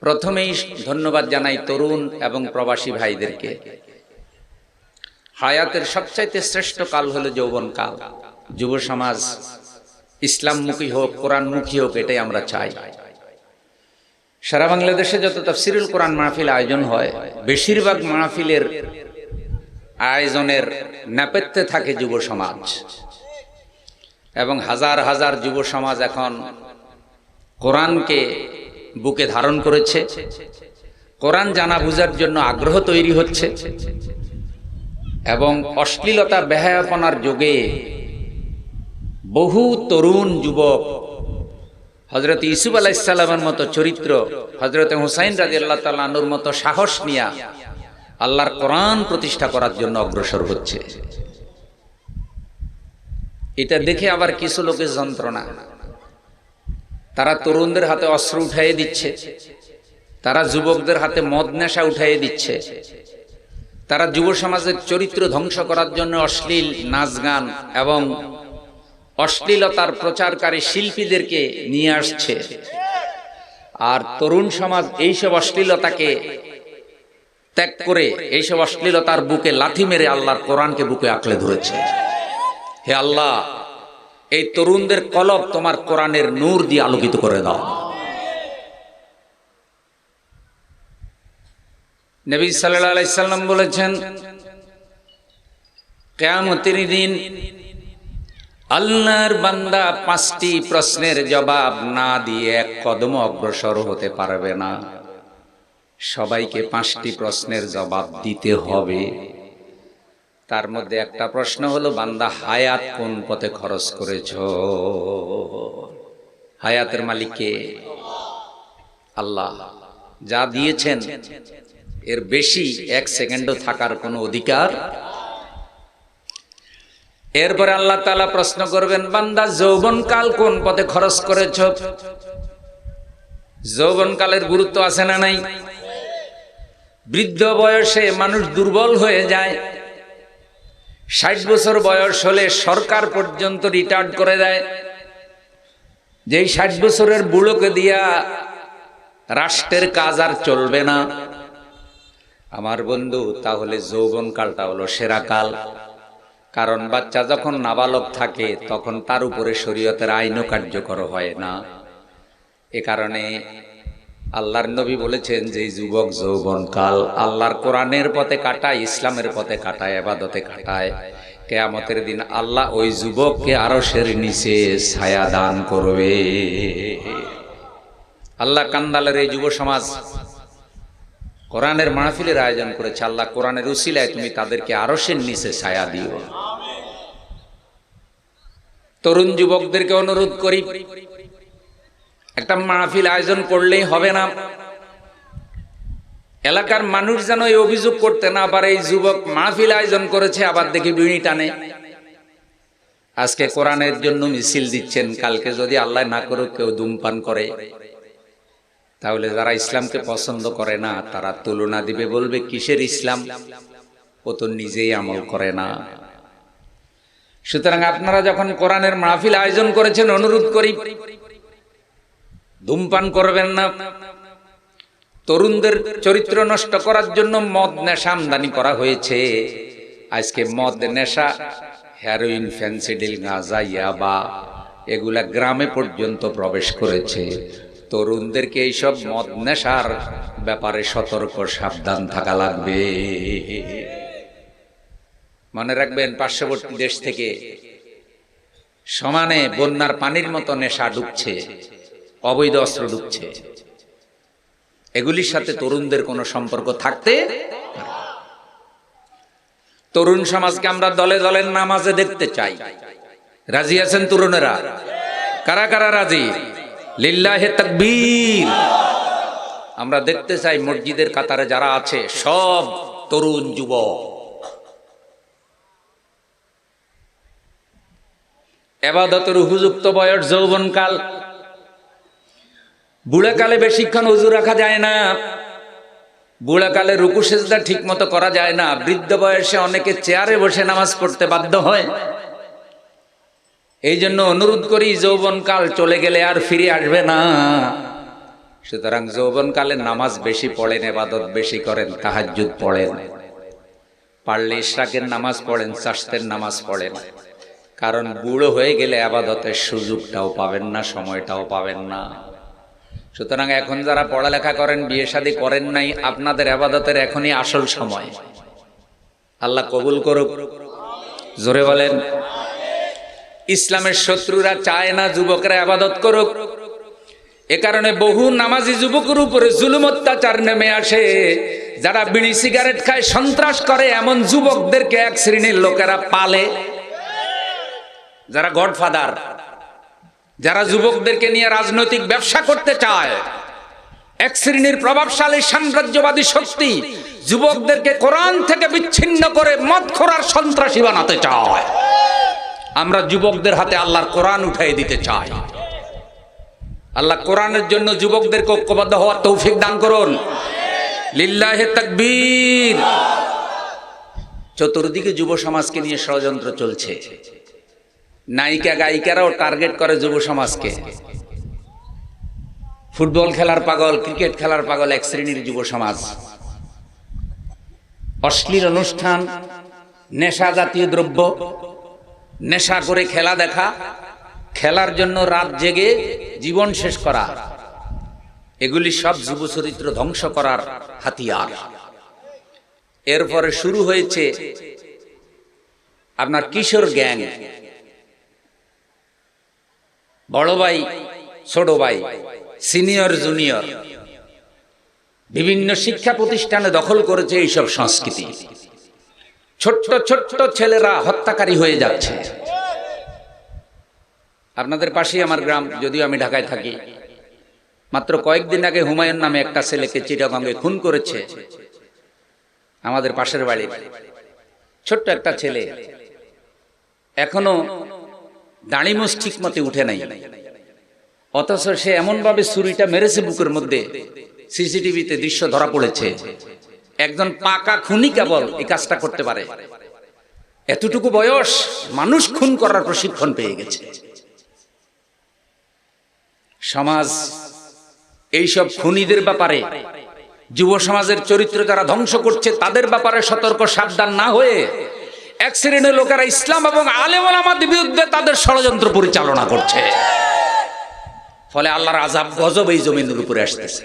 প্রথমেই ধন্যবাদ জানাই তরুণ এবং প্রবাসী ভাইদেরকে। হায়াতের সবচাইতে শ্রেষ্ঠ কাল হলো যৌবন কাল। যুব সমাজ ইসলামমুখী হোক, কোরআনমুখী হোক, এটাই আমরা চাই। সারা বাংলাদেশে যত তফসিরুল কোরআন মাহফিল আয়োজন হয়, বেশিরভাগ মাহফিলের আয়োজনের নেপথ্যে থাকে যুব সমাজ। এবং হাজার হাজার যুব সমাজ এখন কোরআনকে বুকে ধারণ করেছে। কোরআন জানা বুঝার জন্য আগ্রহ তৈরি হচ্ছে এবং অশ্লীলতা বেহায়াপনার যোগে বহু তরুণ যুবক হজরত ইসুফ আলাইসাল্লামের মতো চরিত্র হজরত হুসাইন রাজি আল্লাহ তাল্লাহর মতো সাহস নিয়া আল্লাহর কোরআন প্রতিষ্ঠা করার জন্য অগ্রসর হচ্ছে। এটা দেখে আবার কিছু লোকের যন্ত্রণা। তারা তরুণদের হাতে অস্ত্র উঠাইয়ে দিচ্ছে। তারা যুবকদের হাতে মদ নেশা উঠাইয়ে দিচ্ছে। তারা যুব সমাজের চরিত্র ধ্বংস করার জন্য অশ্লীল নাচ গান এবং অশ্লীলতার প্রচারকারী শিল্পীদেরকে নিয়ে আসছে। আর তরুণ সমাজ এইসব অশ্লীলতাকে ত্যাগ করে এইসব অশ্লীলতার বুকে লাথি মেরে আল্লাহর কোরআনকে বুকে আঁকড়ে ধরেছে। হে আল্লাহ এই তরুণদের কলব তোমার কোরআনের নূর দিয়ে আলোকিত করে দাও। নবী সাল্লাম বলেছেন, কেয়ামতের দিন আল্লাহর বান্দা পাঁচটি প্রশ্নের জবাব না দিয়ে এক কদম অগ্রসর হতে পারবে না। সবাইকে পাঁচটি প্রশ্নের জবাব দিতে হবে। তার মধ্যে একটা প্রশ্ন হলো, বান্দা হায়াত কোন পথে খরচ করেছ? হায়াতের মালিককে আল্লাহ। যা দিয়েছেন, এর বেশি এক সেকেন্ডও থাকার কোনো অধিকার? এরপরে আল্লাহ তালা প্রশ্ন করবেন, বান্দা যৌবন কাল কোন পথে খরচ করেছ? যৌবন কালের গুরুত্ব আছে না নাই? বৃদ্ধ বয়সে মানুষ দুর্বল হয়ে যায়। ষাট বছর বয়স হলে সরকার পর্যন্ত রিটায়ার্ড করে দেয়। যেই ষাট বছরের বুড়োকে দিয়া রাষ্ট্রের কাজ আর চলবে না। আমার বন্ধু, তাহলে যৌবন কালটা হলো সেরা কাল। কারণ বাচ্চা যখন নাবালক থাকে, তখন তার উপরে শরীয়তের আইনও কার্যকর হয় না। এ কারণে আল্লাহর নবী বলেছেন যে যুবক যৌবন কাল আল্লাহর কোরআনের পথে কাটায় ইসলামের পথে কাটায় আবাদতে কাটায়। কেয়ামতের দিন আল্লাহ ওই যুবককে আরও সের নিচে ছায়া দান করবে। আল্লাহ কান্দালের এই যুব সমাজ কোরআনের মাহফিলের আয়োজন করেছে। আল্লাহ কোরআনের উসিলায় তুমি তাদেরকে আরও সের নিচে ছায়া দিও। তরুণ যুবকদেরকে অনুরোধ করি একটা মাহফিল আয়োজন করলেই হবে না। এলাকার মানুষ যেন এই অভিযোগ করতে না পারে, এই যুবক মাহফিল আয়োজন করেছে, আবার দেখি বিড়ি টানে। আজকে কোরআনের জন্য মিছিল দিচ্ছেন, কালকে যদি আল্লাহ না করুক কেউ ধূমপান করে। তাহলে যারা ইসলামকে পছন্দ করে না, তারা তুলনা দিবে, বলবে, কিসের ইসলাম? ও তো নিজেই আমল করে না। সুতরাং আপনারা যখন কোরআনের মাহফিল আয়োজন করেছেন, অনুরোধ করি ধূমপান করবেন না। তরুণদের চরিত্র নষ্ট করার জন্য মদ নেশা আমদানি করা হয়েছে। আজকে মদ নেশা হেরোইন ফ্যান্সিডিল গাঁজা, ইয়াবা, এগুলা গ্রামে পর্যন্ত প্রবেশ করেছে। তরুণদেরকে এইসব মদ নেশার ব্যাপারে সতর্ক, সাবধান থাকা লাগবে। মনে রাখবেন, পার্শ্ববর্তী দেশ থেকে সমানে বন্যার পানির মতো নেশা ঢুকছে। অবৈধ অস্ত্র ঢুকছে এগুলির সাথে তরুণদের কোনো সম্পর্ক থাকতে তরুণ সমাজকে আমরা দলে দলের নামাজে দেখতে চাই। রাজি আছেন তরুণেরা? কারা কারা রাজি? লিল্লাহে তাকবীর। আমরা দেখতে চাই মসজিদের কাতারে যারা আছে, সব তরুণ যুবক। এবাদতের উপযুক্ত বয়স যৌবনকাল। বুড়াকালে বেশিক্ষণ উজু রাখা যায় না। বুড়াকালে রুকু সেজদা ঠিক মতো করা যায় না। বৃদ্ধ বয়সে অনেকে চেয়ারে বসে নামাজ পড়তে বাধ্য হয়। এই জন্য অনুরোধ করি, যৌবনকাল চলে গেলে আর ফিরে আসবে না। সুতরাং যৌবনকালে নামাজ বেশি পড়েন, এবাদত বেশি করেন, তাহাজ্জুদ পড়েন। পারলে ইশরাকের নামাজ পড়েন, চাষতের নামাজ পড়েন। কারণ বুড়ো হয়ে গেলে আবাদতের সুযোগটাও পাবেন না, সময়টাও পাবেন না। সুতরাং এখন যারা পড়ালেখা করেন, বিয়ে শাদী করেন নাই, আপনাদের আবাদতের এখনই আসল সময়। আল্লাহ কবুল করুক। জোরে বলেন, ইসলামের শত্রুরা চায় না যুবকরা আবাদত করুক। এ কারণে বহু নামাজি যুবকের উপরে জুলুম অত্যাচার নেমে আসে। যারা বিড়ি, সিগারেট খায়, সন্ত্রাস করে, এমন যুবকদেরকে এক শ্রেণির লোকেরা পালে। যারা গডফাদার যারা যুবকদেরকে নিয়ে রাজনৈতিক ব্যবসা করতে চায়, এক শ্রেণির প্রভাবশালী সাম্রাজ্যবাদী শক্তি যুবকদেরকে কোরআন থেকে বিচ্ছিন্ন করে মদ খোরার সন্ত্রাসী বানাতে চায়। আমরা যুবকদের হাতে আল্লাহর কোরআন উঠাই দিতে চাই। আল্লাহ কোরআনের জন্য যুবকদেরকে ঐক্যবদ্ধ হওয়ার তৌফিক দান করুন। লিল্লাহে তাকবীর। চতুর্দিকে যুব সমাজকে নিয়ে ষড়যন্ত্র চলছে। নায়িকা গায়িকারাও টার্গেট করে যুব সমাজকে। ফুটবল খেলার পাগল, ক্রিকেট খেলার পাগল এক শ্রেণির যুব সমাজ। অশ্লীল অনুষ্ঠান, নেশা জাতীয় দ্রব্য, নেশা করে খেলা দেখা, খেলার জন্য রাত জেগে জীবন শেষ করা, এগুলি সব যুব চরিত্র ধ্বংস করার হাতিয়ার। এরপরে শুরু হয়েছে আপনার কিশোর গ্যাং। বড় ভাই, ছোট ভাই, সিনিয়র, জুনিয়র। বিভিন্ন শিক্ষা প্রতিষ্ঠানে দখল করেছে এইসব সংস্কৃতি। ছোট্ট ছোট্ট ছেলেরা হত্যাকারী হয়ে যাচ্ছে। আপনাদের পাশেই আমার গ্রাম, যদিও আমি ঢাকায় থাকি। মাত্র কয়েকদিন আগে হুমায়ুন নামে একটা ছেলেকে চিটাগঙ্গে খুন করেছে আমাদের পাশের বাড়ির। ছোট্ট একটা ছেলে। এখনও দাঁড়িমুস ঠিক মতে উঠে নাই। অথচ সে এমনভাবে ছুরিটা মেরেছে বুকের মধ্যে, সিসিটিভিতে দৃশ্য ধরা পড়েছে। একজন পাকা খুনি কেবল এই কাজটা করতে পারে। এতটুকু বয়স মানুষ খুন করার প্রশিক্ষণ পেয়ে গেছে। সমাজ, এইসব খুনিদের ব্যাপারে যুব সমাজের চরিত্র যারা ধ্বংস করছে তাদের ব্যাপারে সতর্ক সাবধান না হয়ে এক শ্রেণির লোকেরা ইসলাম এবং আমাদের বিরুদ্ধে তাদের ষড়যন্ত্র পরিচালনা করছে। ফলে আল্লাহর আজাব গজব এই জমিনের উপরে আসতেছে।